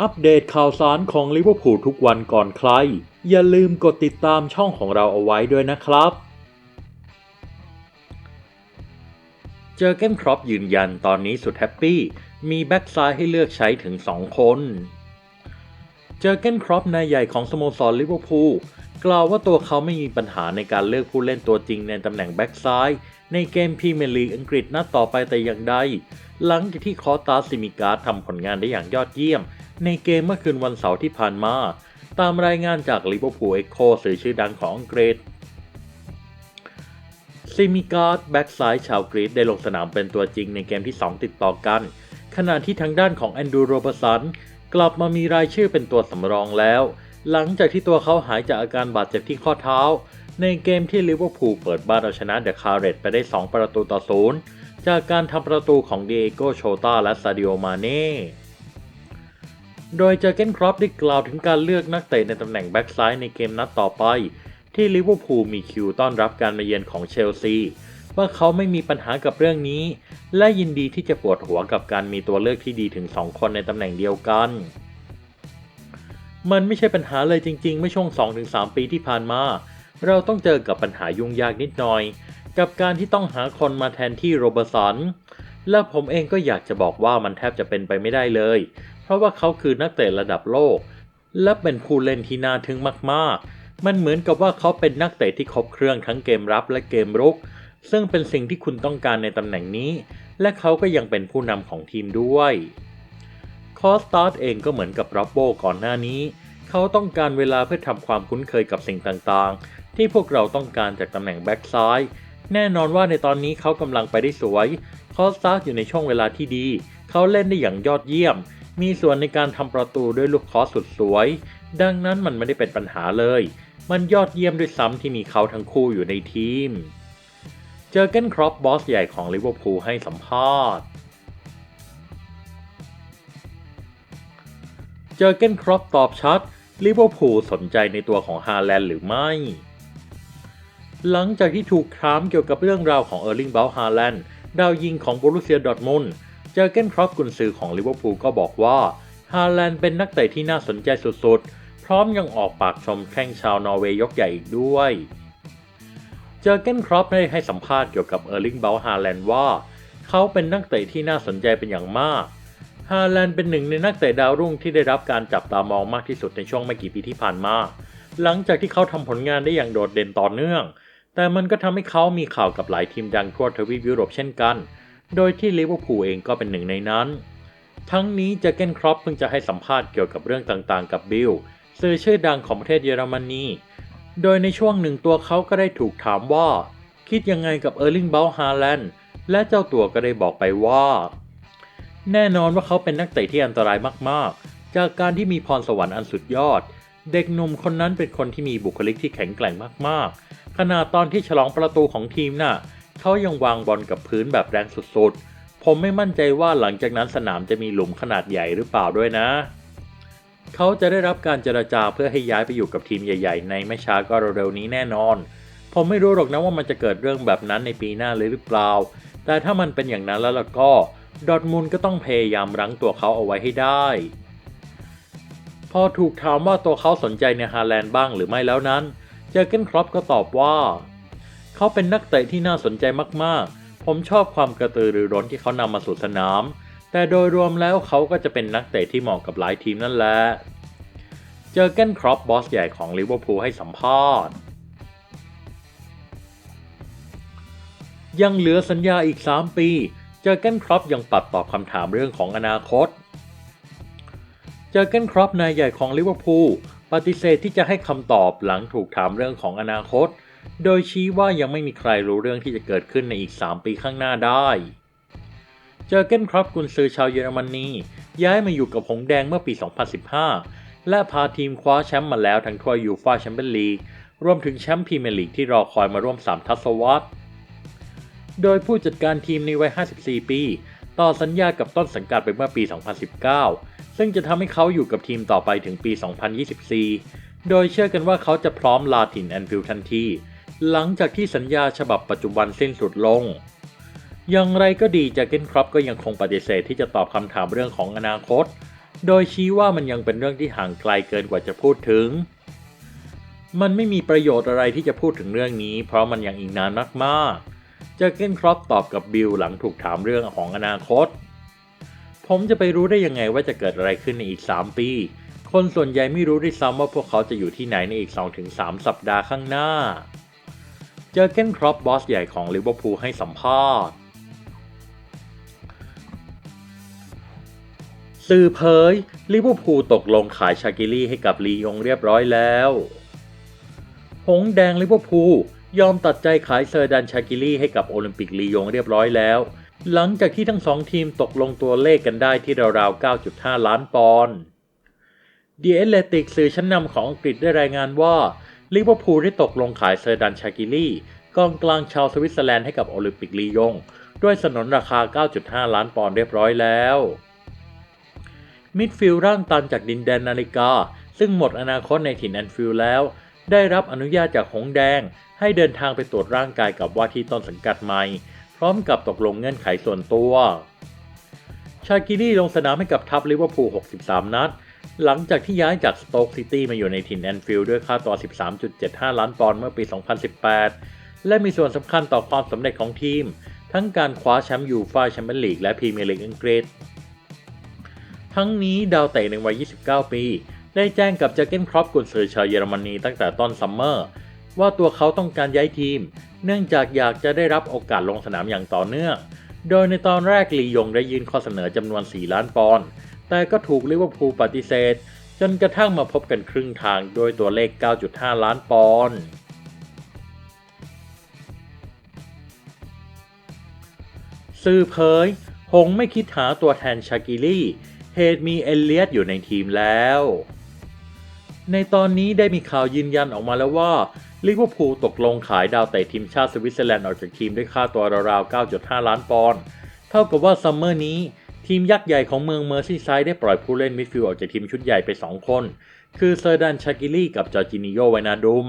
อัปเดตข่าวสารของลิเวอร์พูลทุกวันก่อนใคร อย่าลืมกดติดตามช่องของเราเอาไว้ด้วยนะครับ เจอเกนครอปยืนยันตอนนี้สุดแฮปปี้ มีแบ็กซ้ายให้เลือกใช้ถึง 2 คน เจอเกนครอปนายใหญ่ของสโมสรลิเวอร์พูลกล่าวว่าตัวเขาไม่มีปัญหาในการเลือกผู้เล่นตัวจริงในตำแหน่งแบ็กซ้าย ในเกมพรีเมียร์ลีกอังกฤษนัดต่อไปแต่อย่างใด หลังจากที่คอตาซิมิการ์ทำผลงานได้อย่างยอดเยี่ยม ในเกมเมื่อคืนวันเสาร์ที่ผ่านมา ตามรายงานจากลิเวอร์พูลเอ็กโคสื่อชื่อดังของอังกฤษซิมิการ์ดแบ็กซ้ายชาวกรีซได้ลงสนามเป็นตัวจริงในเกมที่ 2 ติดต่อกัน ขณะที่ทางด้านของแอนดูโรบสันกลับมามีรายชื่อเป็นตัวสำรองแล้ว หลังจากที่ตัวเขาหายจากอาการบาดเจ็บที่ข้อเท้า ในเกมที่ลิเวอร์พูลเปิดบ้านเอาชนะเดอะคาร์เรตไปได้ 2 ประตูต่อศูนย์จากการทำประตูของเดโกโชตาและซาดิโอมาเน่ โดยเจอเกนครอปได้กล่าวถึงการเลือกนักเตะในตำแหน่งแบ็กซ้ายในเกมนัดต่อไป ที่ลิเวอร์พูลมีคิวต้อนรับการมาเยือนของเชลซีว่าเขาไม่มีปัญหากับเรื่องนี้ และยินดีที่จะปวดหัวกับการมีตัวเลือกที่ดีถึง 2 คนในตำแหน่งเดียวกัน มันไม่ใช่ปัญหาเลยจริงๆ เมื่อช่วง 2-3 ปีที่ผ่านมา เราต้องเจอกับปัญหายุ่งยากนิดหน่อย กับการที่ต้องหาคนมาแทนที่โรเบอร์สันและผมเองก็อยากจะบอกว่ามันแทบจะเป็นไปไม่ได้เลย เพราะว่าเขาคือนักเตะระดับโลก และเป็นผู้เล่นที่น่าทึ่งมากๆ มันเหมือนกับว่าเขาเป็นนักเตะที่ครบเครื่องทั้งเกมรับและเกมรุก ซึ่งเป็นสิ่งที่คุณต้องการในตำแหน่งนี้ และเขาก็ยังเป็นผู้นำของทีมด้วยคอสตาร์ตเองก็เหมือนกับร็อบโบก่อนหน้านี้ เขาต้องการเวลาเพื่อทำความคุ้นเคยกับสิ่งต่างๆ ที่พวกเราต้องการจากตำแหน่งแบ็กซ้าย แน่นอนว่าในตอนนี้เขากำลังไปได้สวย คอสตาร์ตอยู่ในช่วงเวลาที่ดี เขาเล่นได้อย่างยอดเยี่ยม มีส่วนในการทำประตูด้วยลูกคอสสุดสวย ดังนั้นมันไม่ได้เป็นปัญหาเลย มันยอดเยี่ยมด้วยซ้ำที่มีเขาทั้งคู่อยู่ในทีม เจอเกนครอปบอสใหญ่ของลิเวอร์พูลให้สัมภาษณ์ เจอเกนครอปตอบชัดลิเวอร์พูลสนใจในตัวของฮาแลนด์หรือไม่ หลังจากที่ถูกถามเกี่ยวกับเรื่องราวของเออร์ลิงเบลฮาแลนด์ดาวยิงของบรุเซียดอร์ทมุนด์ เจอเกนครอปกุนซือของลิเวอร์พูลก็บอกว่าฮาแลนด์เป็นนักเตะที่น่าสนใจสุดๆ พร้อมยังออกปากชมแข้งชาวนอร์เวย์ยกใหญ่อีกด้วย เจอเกนครอปได้ให้สัมภาษณ์เกี่ยวกับเออร์ลิงเบลฮาแลนด์ว่า เขาเป็นนักเตะที่น่าสนใจเป็นอย่างมากฮาแลนด์เป็นหนึ่งในนักเตะดาวรุ่งที่ได้รับการจับตามองมากที่สุดในช่วงไม่กี่ปีที่ผ่านมา หลังจากที่เขาทำผลงานได้อย่างโดดเด่นต่อเนื่อง แต่มันก็ทำให้เขามีข่าวกับหลายทีมดังทั่วทวีปยุโรปเช่นกัน โดยที่ลิเวอร์พูลเองก็เป็นหนึ่งในนั้น ทั้งนี้เจเกนครอปเพิ่งจะให้สัมภาษณ์เกี่ยวกับเรื่องต่างๆ กับบิลสื่อชื่อดังของประเทศเยอรมนีโดยในช่วงหนึ่งตัวเขาก็ได้ถูกถามว่า คิดยังไงกับเออร์ลิงเบลฮาแลนด์และเจ้าตัวก็ได้บอกไปว่า แน่นอนว่าเขาเป็นนักเตะที่อันตรายมากๆ จากการที่มีพรสวรรค์อันสุดยอด เด็กหนุ่มคนนั้นเป็นคนที่มีบุคลิกที่แข็งแกร่งมากๆ ขณะตอนที่ฉลองประตูของทีมน่ะ เขายังวางบอลกับพื้นแบบแรงสุดๆ ผมไม่มั่นใจว่าหลังจากนั้นสนามจะมีหลุมขนาดใหญ่หรือเปล่าด้วยนะ เขาจะได้รับการเจรจาเพื่อให้ย้ายไปอยู่กับทีมใหญ่ ๆ ในไม่ช้าก็เร็วๆนี้แน่นอน ผมไม่รู้หรอกนะว่ามันจะเกิดเรื่องแบบนั้นในปีหน้าเลยหรือเปล่า แต่ถ้ามันเป็นอย่างนั้นแล้วล่ะก็ดอทมุนด์ก็ต้องพยายามรั้งตัวเขาเอาไว้ให้ได้ พอถูกถามว่าตัวเขาสนใจในฮาแลนด์บ้างหรือไม่แล้วนั้น เจอเกนครอปก็ตอบว่า เขาเป็นนักเตะที่น่าสนใจมากๆ ผมชอบความกระตือรือร้นที่เขานำมาสู่สนาม แต่โดยรวมแล้วเขาก็จะเป็นนักเตะที่เหมาะกับหลายทีมนั่นแหละ เจอเกนครอปบอสใหญ่ของลิเวอร์พูลให้สัมภาษณ์ ยังเหลือสัญญาอีก 3 ปี เจอเกนครอปยังปัดตอบคำถามเรื่องของอนาคต เจอเกนครอปนายใหญ่ของลิเวอร์พูลปฏิเสธที่จะให้คำตอบหลังถูกถามเรื่องของอนาคต โดยชี้ว่ายังไม่มีใครรู้เรื่องที่จะเกิดขึ้นในอีก 3 ปีข้างหน้าได้ เจอเกนครอปกุนซือชาวเยอรมนีย้ายมาอยู่กับหงแดงเมื่อปี 2015 และพาทีมคว้าแชมป์มาแล้วทั้งถ้วยยูฟ่าแชมเปี้ยนลีกรวมถึงแชมป์พรีเมียร์ลีกที่รอคอยมาร่วม 3 ทศวรรษ โดยผู้จัดการทีมในวัย 54 ปี ต่อสัญญากับต้นสังกัดไปเมื่อปี 2019 ซึ่งจะทำให้เขาอยู่กับทีมต่อไปถึงปี 2024 โดยเชื่อกันว่าเขาจะพร้อมลาถิ่นแอนฟิลด์ทันที หลังจากที่สัญญาฉบับปัจจุบันสิ้นสุดลง อย่างไรก็ดีจากเกนครอปก็ยังคงปฏิเสธที่จะตอบคำถามเรื่องของอนาคต โดยชี้ว่ามันยังเป็นเรื่องที่ห่างไกลเกินกว่าจะพูดถึง มันไม่มีประโยชน์อะไรที่จะพูดถึงเรื่องนี้ เพราะมันยังอีกนานมากๆเจอเกนครอปตอบกับบิลหลังถูกถามเรื่องของอนาคต ผมจะไปรู้ได้ยังไงว่าจะเกิดอะไรขึ้นในอีก 3 ปี คนส่วนใหญ่ไม่รู้ด้วยซ้ำว่าพวกเขาจะอยู่ที่ไหนในอีก 2-3 สัปดาห์ข้างหน้า เจอเกนครอปบอสใหญ่ของลิเวอร์พูลให้สัมภาษณ์สื่อเผยลิเวอร์พูลตกลงขายชากิลี่ให้กับลียงเรียบร้อยแล้ว หงแดงลิเวอร์พูลยอมตัดใจขายเซอร์ดันชากิลี่ให้กับโอลิมปิกลียงเรียบร้อยแล้ว หลังจากที่ทั้งสองทีมตกลงตัวเลขกันได้ที่ราวๆ 9.5 ล้านปอนด์ดีเอเลติกสื่อชั้นนำของอังกฤษได้รายงานว่า ลิเวอร์พูลได้ตกลงขายเซอร์ดันชากิลี่กองกลางชาวสวิตเซอร์แลนด์ให้กับโอลิมปิกลียง ด้วยสนนราคา 9.5 ล้านปอนด์เรียบร้อยแล้ว มิดฟิลด์ร่างตันจากดินแดนนาฬิกา ซึ่งหมดอนาคตในถิ่นแอนฟิลด์แล้ว ได้รับอนุญาตจากหงแดง ให้เดินทางไปตรวจร่างกายกับว่าที่ต้นสังกัดใหม่ พร้อมกับตกลงเงื่อนไขส่วนตัว ชากิลี่ลงสนามให้กับทัพลิเวอร์พูล 63 นัด หลังจากที่ย้ายจากสโต๊กซิตี้มาอยู่ในถิ่นแอนฟิลด์ด้วยค่าตัว 13.75 ล้านปอนด์เมื่อปี 2018 และมีส่วนสำคัญต่อความสำเร็จของทีม ทั้งการคว้าแชมป์ยูฟ่าแชมเปี้ยนลีกและพรีเมียร์ลีกอังกฤษ ทั้งนี้ดาวเตะในวัย 29 ปี ได้แจ้งกับเจอเกนครอปกุนซือชาวเยอรมนีตั้งแต่ต้นซัมเมอร์ ว่าตัวเขาต้องการย้ายทีม เนื่องจากอยากจะได้รับโอกาสลงสนามอย่างต่อเนื่อง โดยในตอนแรกลียงได้ยื่นข้อเสนอจำนวน 4 ล้านปอนด์ แต่ก็ถูกลิเวอร์พูลปฏิเสธ จนกระทั่งมาพบกันครึ่งทางโดยตัวเลข 9.5 ล้านปอนด์สื่อเผย หงไม่คิดหาตัวแทนชากิลี่เหตุมีเอเลียตอยู่ในทีมแล้ว ในตอนนี้ได้มีข่าวยืนยันออกมาแล้วว่าลิเวอร์พูลตกลงขายดาวเตะทีมชาติสวิตเซอร์แลนด์ออกจากทีมด้วยค่าตัวราวๆ 9.5 ล้านปอนด์ เท่ากับว่าซัมเมอร์นี้ ทีมยักษ์ใหญ่ของเมืองเมอร์ซีไซด์ได้ปล่อยผู้เล่นมิดฟิลด์ออกจากทีมชุดใหญ่ไป 2 คน คือเซอร์ดันชากิลี่กับจอร์จินิโยไวนาดุม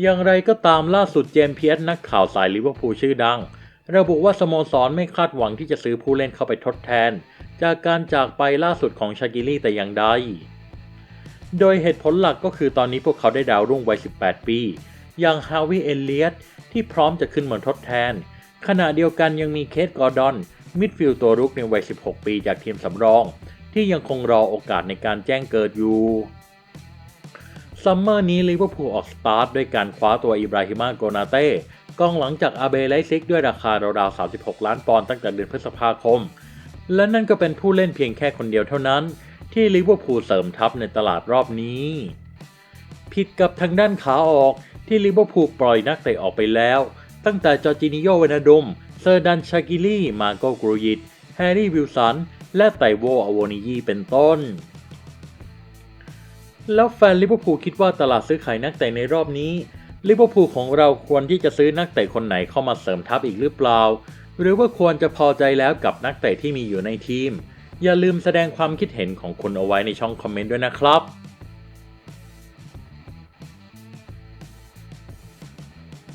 อย่างไรก็ตามล่าสุดเจมส์เพียสนักข่าวสายลิเวอร์พูลชื่อดัง ระบุว่าสโมสรไม่คาดหวังที่จะซื้อผู้เล่นเข้าไปทดแทน จากการจากไปล่าสุดของชากิลี่แต่อย่างใด โดยเหตุผลหลักก็คือตอนนี้พวกเขาได้ดาวรุ่งวัย 18 ปี อย่างฮาวิเอเลียตที่พร้อมจะขึ้นมาทดแทน ขณะเดียวกันยังมีเคทกอร์ดอน มิดฟิลด์ตัวรุกในวัย 16 ปีจากทีมสำรอง ที่ยังคงรอโอกาสในการแจ้งเกิดอยู่ซัมเมอร์นี้ลิเวอร์พูลออกสตาร์ทด้วยการคว้าตัวอิบราฮิมาโกนาเต้กองหลังจากอาเบไลซิกด้วยราคาราวๆ 36 ล้านปอนด์ตั้งแต่เดือนพฤษภาคม และนั่นก็เป็นผู้เล่นเพียงแค่คนเดียวเท่านั้น ที่ลิเวอร์พูลเสริมทัพในตลาดรอบนี้ ผิดกับทางด้านขาออกที่ลิเวอร์พูลปล่อยนักเตะออกไปแล้ว ตั้งแต่จอร์จินิโยเวนาดุม เซอร์ดันชากิลี่ มาโกกรูยิต แฮร์รี่วิลสัน และไตโวอโวนิยีเป็นต้น แล้วแฟนลิเวอร์พูลคิดว่าตลาดซื้อขายนักเตะในรอบนี้ลิเวอร์พูลของเราควรที่จะซื้อนักเตะคนไหนเข้ามาเสริมทัพอีกหรือเปล่า หรือว่าควรจะพอใจแล้วกับนักเตะที่มีอยู่ในทีม อย่าลืมแสดงความคิดเห็นของคุณเอาไว้ในช่องคอมเมนต์ด้วยนะครับ